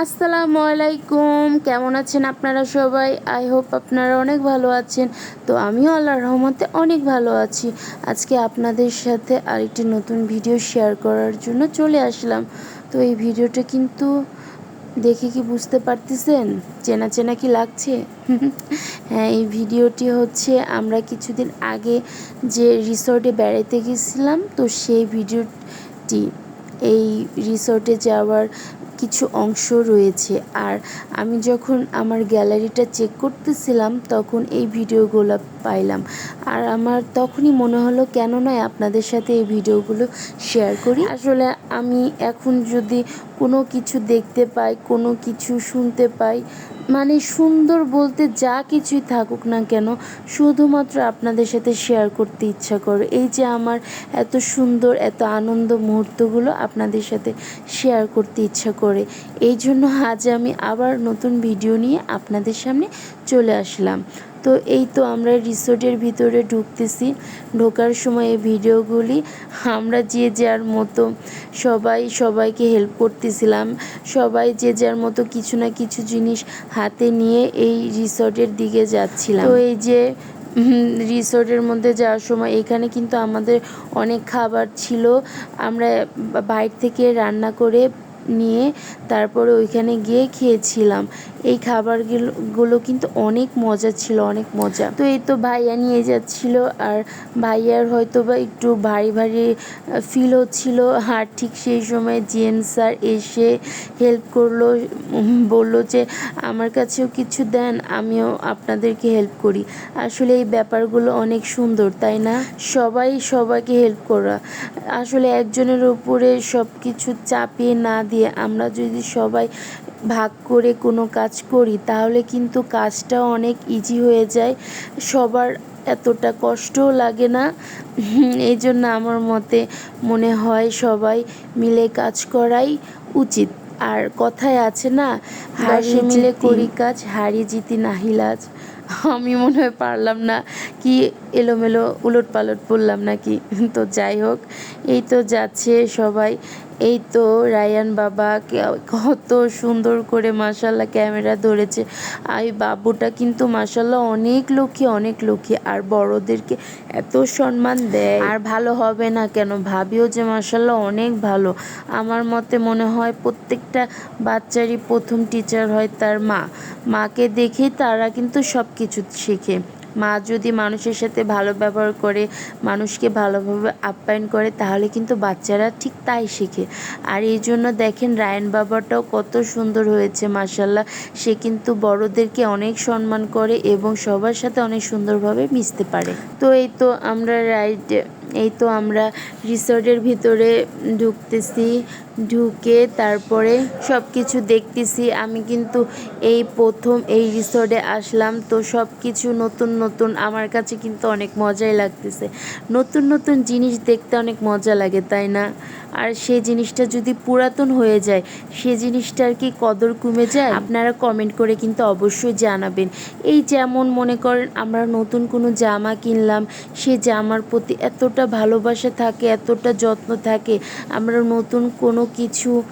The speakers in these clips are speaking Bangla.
আসসালামু আলাইকুম। কেমন আছেন আপনারা সবাই? আই হোপ আপনারা অনেক ভালো আছেন। তো আমিও আল্লাহর রহমতে অনেক ভালো আছি। আজকে আপনাদের সাথে আরেকটি নতুন ভিডিও শেয়ার করার জন্য চলে আসলাম। তো এই ভিডিওটা কিন্তু দেখে কি বুঝতে পারতেছেন? চেনা চেনা কি লাগছে? হ্যাঁ এই ভিডিওটি হচ্ছে আমরা কিছুদিন আগে যে রিসর্টে বেড়াতে গেছিলাম, তো সেই ভিডিওটি এই রিসর্টে যাওয়ার কিছু অংশ রয়েছে। আর আমি যখন আমার গ্যালারিটা চেক করতেছিলাম, তখন এই ভিডিওগুলো পাইলাম। আর আমার তখনই মনে হলো, কেন নয় আপনাদের সাথে এই ভিডিওগুলো শেয়ার করি? আসলে আমি এখন যদি কোনো কিছু দেখতে পাই, কোনো কিছু শুনতে পাই মানে সুন্দর বলতে যা কিছুই থাকুক না কেন, শুধুমাত্র আপনাদের সাথে শেয়ার করতে ইচ্ছা করে। এই যে আমার এত সুন্দর, এত আনন্দ মুহূর্তগুলো আপনাদের সাথে শেয়ার করতে ইচ্ছা করে। এই জন্য আজ আমি আবার নতুন ভিডিও নিয়ে আপনাদের সামনে চলে আসলাম। তো এই তো আমরা রিসোর্টের ভিতরে ঢুকতেছি। ঢোকার সময় এই ভিডিওগুলি আমরা যে যার মতো সবাই, সবাইকে হেল্প করতেছিলাম। সবাই যে যার মতো কিছু না কিছু জিনিস হাতে নিয়ে এই রিসোর্টের দিকে যাচ্ছিলাম। তো এই যে রিসোর্টের মধ্যে যাওয়ার সময় এখানে কিন্তু আমাদের অনেক খাবার ছিল। আমরা বাইরে থেকে রান্না করে নিয়ে তারপরে ওইখানে গিয়ে খেয়েছিলাম। এই খাবারগুলো কিন্তু অনেক মজা ছিল, অনেক মজা। তো এই তো ভাইয়া নিয়ে যাচ্ছিল আর ভাইয়ার হয়তো বা একটু ভারী ভারী ফিল হচ্ছিল। আর ঠিক সেই সময় জিএম স্যার এসে হেল্প করল বলল যে, আমার কাছেও কিছু দেন, আমিও আপনাদেরকে হেল্প করি। আসলে এই ব্যাপারগুলো অনেক সুন্দর, তাই না? সবাই সবাইকে হেল্প করা। আসলে একজনের উপরে সব কিছু চাপিয়ে না দিয়ে আমরা যদি সবাই ভাগ করে কোনো কাজ করি তাহলে কিন্তু কাজটা অনেক ইজি হয়ে যায়। সবার এতটা কষ্টও লাগে না। এই জন্য আমার মতে মনে হয় সবাই মিলে কাজ করাই উচিত। আর কথায় আছে না হাসি মিলে করি কাজ হারিয়ে জিতি নাহিলাজ আমি মনে হয় পারলাম না কি এলোমেলো উলট পালট বললাম নাকি? তো যাই হোক এই তো যাচ্ছে সবাই। এই তো রায়ান বাবা কত সুন্দর করে মাসাল্লাহ ক্যামেরা ধরেছে। আর বাবুটা কিন্তু মাসাল্লাহ অনেক লক্ষ্মী অনেক লক্ষ্মী। আর বড়দেরকে এত সম্মান দেয়। আর ভালো হবে না কেন? ভাবিও যে মাসাল্লাহ অনেক ভালো। আমার মতে মনে হয় প্রত্যেকটা বাচ্চারই প্রথম টিচার হয় তার মা। মাকে দেখেই তারা কিন্তু সব কিছু শেখে। মা যদি মানুষের সাথে ভালো ব্যবহার করে, মানুষকে ভালোভাবে আপ্যায়ন করে, তাহলে কিন্তু বাচ্চারা ঠিক তাই শেখে। আর এই জন্য দেখেন রায়ন বাবাটাও কত সুন্দর হয়েছে মাসাল্লাহ সে কিন্তু বড়দেরকে অনেক সম্মান করে এবং সবার সাথে অনেক সুন্দরভাবে মিশতে পারে। তো এই তো আমরা রাইড এই তো আমরা রিসর্টের ভিতরে ঢুকতেছি, ঢুকে তারপরে সব কিছু দেখতেছি। আমি কিন্তু এই প্রথম এই রিসর্টে আসলাম, তো সব কিছু নতুন নতুন। আমার কাছে কিন্তু অনেক মজাই লাগতেছে। নতুন নতুন জিনিস দেখতে অনেক মজা লাগে, তাই না? আর সেই জিনিসটা যদি পুরাতন হয়ে যায় সে জিনিসটার কি কদর কমে যায়? আপনারা কমেন্ট করে কিন্তু অবশ্যই জানাবেন। এই যেমন মনে করেন, আমরা নতুন কোনো জামা কিনলাম সে জামার প্রতি এতটা ভালোবাসা থাকে, এতটা যত্ন থাকে, আমরা নতুন কোনো কিছু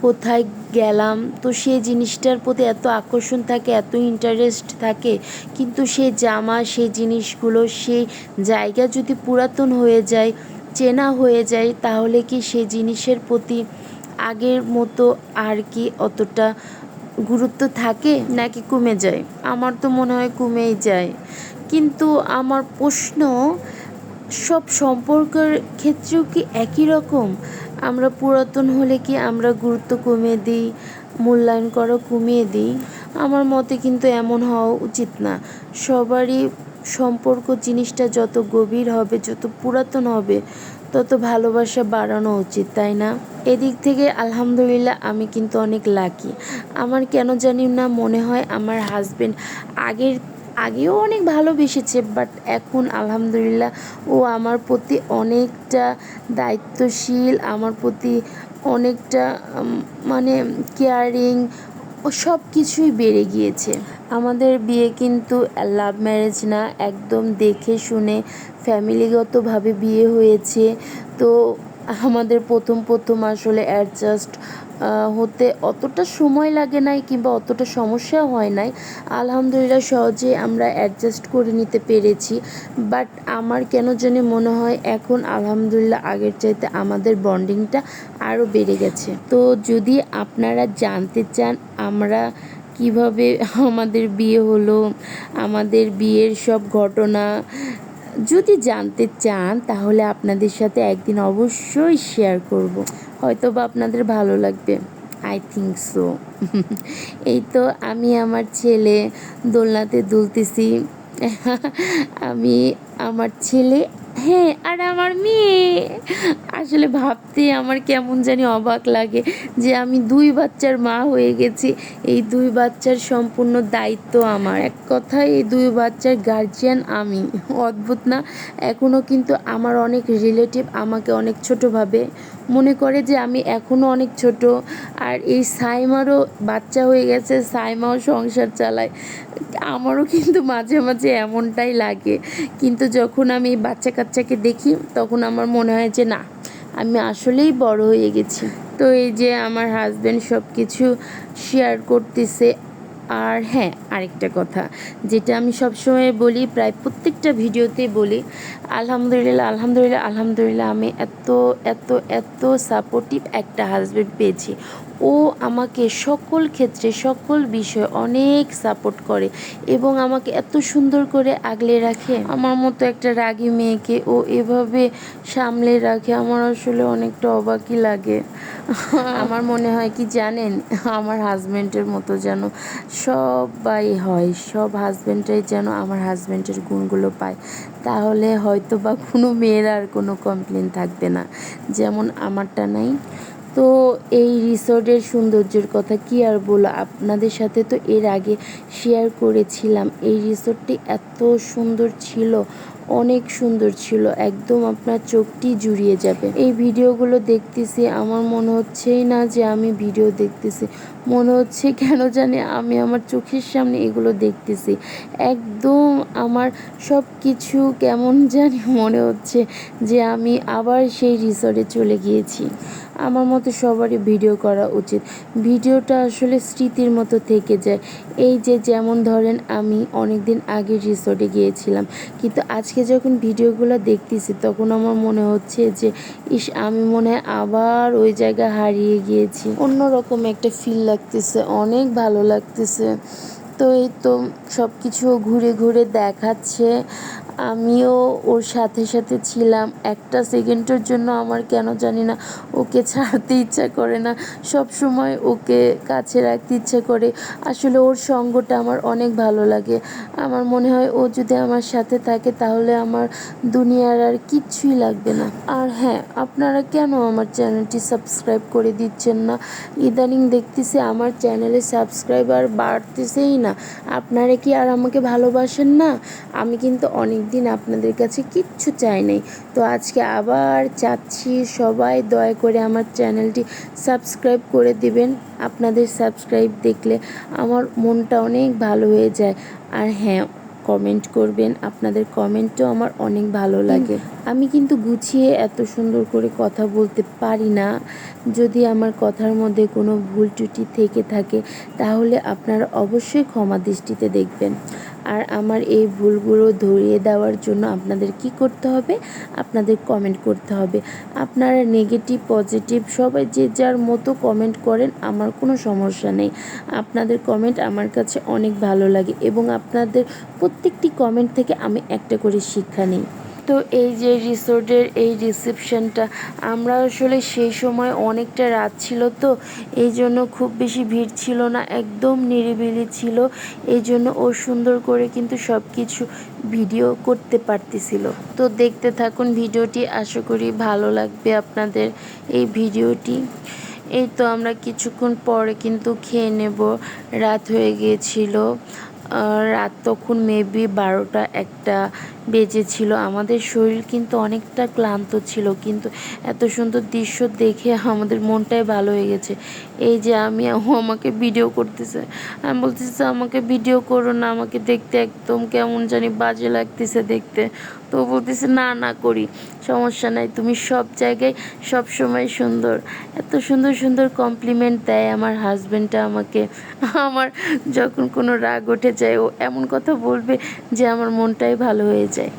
কোথায় গেলাম, তো সেই জিনিসটার প্রতি এত আকর্ষণ থাকে, এত ইন্টারেস্ট থাকে, কিন্তু সেই জামা, সেই জিনিসগুলো, সেই জায়গা যদি পুরাতন হয়ে যায়, চেনা হয়ে যায়, তাহলে কি সেই জিনিসের প্রতি আগের মতো আর কি অতটা গুরুত্ব থাকে, নাকি কমে যায়? আমার তো মনে হয় কমেই যায়। কিন্তু আমার প্রশ্ন সব সম্পর্কের ক্ষেত্রেও কি একই রকম? আমরা পুরাতন হলে কি আমরা গুরুত্ব কমিয়ে দিই, মূল্যায়ন করা কমিয়ে দিই? আমার মতে কিন্তু এমন হওয়া উচিত না। সবারই সম্পর্ক জিনিসটা যত গভীর হবে, যত পুরাতন হবে, তত ভালোবাসা বাড়ানো উচিত, তাই না? এদিক থেকে আলহামদুলিল্লাহ আমি কিন্তু অনেক লাকি আমার কেন জানি না মনে হয় আমার হাজব্যান্ড আগের আগেও অনেক ভালোবেসেছে বাট এখন আলহামদুলিল্লাহ ও আমার প্রতি অনেকটা দায়িত্বশীল, আমার প্রতি অনেকটা মানে কেয়ারিং সব কিছুই বেড়ে গিয়েছে। আমাদের বিয়ে কিন্তু লাভ ম্যারেজ না, একদম দেখে শুনে ফ্যামিলিগতভাবে বিয়ে হয়েছে। তো আমাদের প্রথম প্রথম আসলে অ্যাডজাস্ট হতে অতটা সময় লাগে নাই কিংবা অতটা সমস্যা হয় নাই। আলহামদুলিল্লাহ সহজে আমরা অ্যাডজাস্ট করে নিতে পেরেছি। বাট আমার কেন জানি মনে হয় এখন আলহামদুলিল্লাহ আগের চাইতে আমাদের বন্ডিংটা আরও বেড়ে গেছে। তো যদি আপনারা জানতে চান আমরা কীভাবে আমাদের বিয়ে হলো, আমাদের বিয়ের সব ঘটনা যদি জানতে চান, তাহলে আপনাদের সাথে একদিন অবশ্যই শেয়ার করব। হয়তো বা আপনাদের ভালো লাগবে। আই থিঙ্ক সো এই তো আমি আমার ছেলে দোলনাতে দুলতেছি। আমি আমার ছেলে হ্যাঁ আর আমার মেয়ে। আসলে ভাবতে আমার কেমন জানি অবাক লাগে যে আমি দুই বাচ্চার মা হয়ে গেছি। এই দুই বাচ্চার সম্পূর্ণ দায়িত্ব আমার। এক কথায়, এই দুই বাচ্চার গার্জিয়ান আমি। অদ্ভুত না? এখনও কিন্তু আমার অনেক রিলেটিভ আমাকে অনেক ছোট ভাবে মনে করে যে আমি এখনও অনেক ছোট। আর এই সাইমারও বাচ্চা হয়ে গেছে, সাইমাও সংসার চালায়। আমারও কিন্তু মাঝে মাঝে এমনটাই লাগে। কিন্তু যখন আমি বাচ্চা কাচ্চাকে দেখি, তখন আমার মনে হয় যে না, আমি আসলেই বড় হয়ে গেছি। তো এই যে আমার হাজব্যান্ড সব কিছু শেয়ার করতেছে আর হ্যাঁ আরেকটা কথা যেটা আমি সবসময় বলি, প্রায় প্রত্যেকটা ভিডিওতেই বলি, আলহামদুলিল্লাহ আলহামদুলিল্লাহ আলহামদুলিল্লাহ আমি এত এত এত সাপোর্টিভ একটা হাজব্যান্ড পেয়েছি। ও আমাকে সকল ক্ষেত্রে, সকল বিষয়ে অনেক সাপোর্ট করে এবং আমাকে এত সুন্দর করে আগলে রাখে। আমার মতো একটা রাগী মেয়েকে ও এভাবে সামলে রাখে, আমার আসলে অনেকটা অবাকই লাগে। আমার মনে হয় কি জানেন? আমার হাজব্যান্ডের মতো যেন সবাই হয়, সব হাজব্যান্ডরাই যেন আমার হাজব্যান্ডের গুণগুলো পায়। তাহলে হয়তো বা কোনো মেয়ের আর কোনো কমপ্লেন থাকবে না। যেমন আমারটা নাই। তো এই রিসোর্টের সৌন্দর্যের কথা কি আর বলো? আপনাদের সাথে তো এর আগে শেয়ার করেছিলাম। এই রিসোর্টটি এত সুন্দর ছিল। অনেক সুন্দর ছিল, একদম আপনার চোখটি জুড়িয়ে যাবে। এই ভিডিওগুলো দেখতেছি, আমার মনে হচ্ছেই না যে আমি ভিডিও দেখতেছি। মনে হচ্ছে কেন জানি আমি আমার চোখের সামনে এগুলো দেখতেছি। একদম আমার সব কিছু কেমন জানি মনে হচ্ছে যে আমি আবার সেই রিসর্টে চলে গিয়েছি। আমার মতো সবারই ভিডিও করা উচিত। ভিডিওটা আসলে স্মৃতির মতো থেকে যায়। এই যে যেমন ধরেন আমি অনেক দিন আগে রিসর্টে গিয়েছিলাম, কিন্তু আজকে যখন ভিডিওগুলো দেখতেছি তখন আমার মনে হচ্ছে যে, ইস, আমি মনে হয় আবার ওই জায়গায় হারিয়ে গিয়েছি। অন্যরকম একটা ফিল লাগতেছে অনেক ভালো লাগতেছে। তো এই তো সব কিছু ঘুরে ঘুরে দেখাচ্ছে। আমিও ওর সাথে সাথে ছিলাম। একটা সেকেন্ডের জন্য আমার কেন জানি না, ওকে ছাড়তে ইচ্ছা করে না। সব সময় ওকে কাছে রাখতে ইচ্ছে করে। আসলে ওর সঙ্গটা আমার অনেক ভালো লাগে। আমার মনে হয় ও যদি আমার সাথে থাকে তাহলে আমার দুনিয়ার আর কিচ্ছুই লাগবে না। আর হ্যাঁ আপনারা কেন আমার চ্যানেলটি সাবস্ক্রাইব করে দিচ্ছেন না? ইদানিং দেখতেছি আমার চ্যানেলে সাবস্ক্রাইবার বাড়তেছেই না। আপনারা কি আর আমাকে ভালোবাসেন না? আমি কিন্তু অনেক দিন আপনাদের কাছে কিচ্ছু চাই নাই। তো আজকে আবার চাচ্ছি সবাই দয়া করে আমার চ্যানেলটি সাবস্ক্রাইব করে দিবেন। আপনাদের সাবস্ক্রাইব দেখলে আমার মনটা অনেক ভালো হয়ে যায়। আর হ্যাঁ কমেন্ট করবেন। আপনাদের কমেন্টও আমার অনেক ভালো লাগে। আমি কিন্তু গুছিয়ে এত সুন্দর করে কথা বলতে পারি না। যদি আমার কথার মধ্যে কোনো ভুল ত্রুটি থেকে থাকে তাহলে আপনারা অবশ্যই ক্ষমা দৃষ্টিতে দেখবেন। আর আমার এই ভুলগুলো ধরিয়ে দেওয়ার জন্য আপনাদের কি করতে হবে? আপনাদের কমেন্ট করতে হবে। আপনারা নেগেটিভ পজিটিভ সবাই যে যার মতো কমেন্ট করেন, আমার কোনো সমস্যা নেই। আপনাদের কমেন্ট আমার কাছে অনেক ভালো লাগে এবং আপনাদের প্রত্যেকটি কমেন্ট থেকে আমি একটা করে শিক্ষা নিই। তো এই যে রিসোর্টের এই রিসেপশনটা, আমরা আসলে সেই সময় অনেকটা রাত ছিল তো, এই জন্য খুব বেশি ভিড় ছিল না, একদম নিরিবিলি ছিল, এই জন্য ও সুন্দর করে কিন্তু সব কিছু ভিডিও করতে পারতেছিল। তো দেখতে থাকুন ভিডিওটি, আশা করি ভালো লাগবে আপনাদের এই ভিডিওটি। এই তো আমরা কিছুক্ষণ পরে কিন্তু খেয়ে নেব, রাত হয়ে গিয়েছিল রাত তখন মেবি বারোটা একটা বেজেছিল। আমাদের শরীর কিন্তু অনেকটা ক্লান্ত ছিল, কিন্তু এত সুন্দর দৃশ্য দেখে আমাদের মনটাই ভালো হয়ে গেছে। এই যে আমি ও আমাকে ভিডিও করতেছে। আমি বলতেছি আমাকে ভিডিও করো না, আমাকে দেখতে একদম কেমন জানি বাজে লাগতেছে দেখতে। তো বলতেছে, না না করি, সমস্যা নাই, তুমি সব জায়গায় সব সময় সুন্দর। এত সুন্দর সুন্দর কমপ্লিমেন্ট দেয় আমার হাজব্যান্ডটা আমাকে। আমার যখন কোনো রাগ উঠে যায়, ও এমন কথা বলবে যে আমার মনটাই ভালো হয়ে যায়।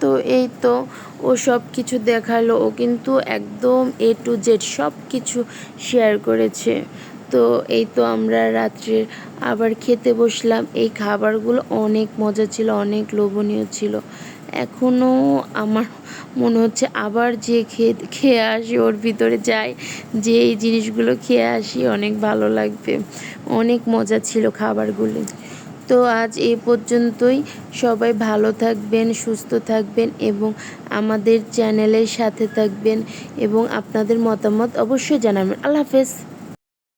তো এই তো ও সব কিছু দেখাল। ও কিন্তু একদম এ টু জেড সব কিছু শেয়ার করেছে। তো এই তো আমরা রাত্রে আবার খেতে বসলাম। এই খাবারগুলো অনেক মজা ছিল, অনেক লোভনীয় ছিল। এখনও আমার মনে হচ্ছে আবার যে খেয়ে খেয়ে আসি, ওর ভিতরে যাই, যে এই জিনিসগুলো খেয়ে আসি, অনেক ভালো লাগবে। অনেক মজা ছিল খাবারগুলো। তো আজ এ পর্যন্তই। সবাই ভালো থাকবেন, সুস্থ থাকবেন এবং আমাদের চ্যানেলের সাথে থাকবেন এবং আপনাদের মতামত অবশ্যই জানাবেন। আল্লাহ হাফেজ।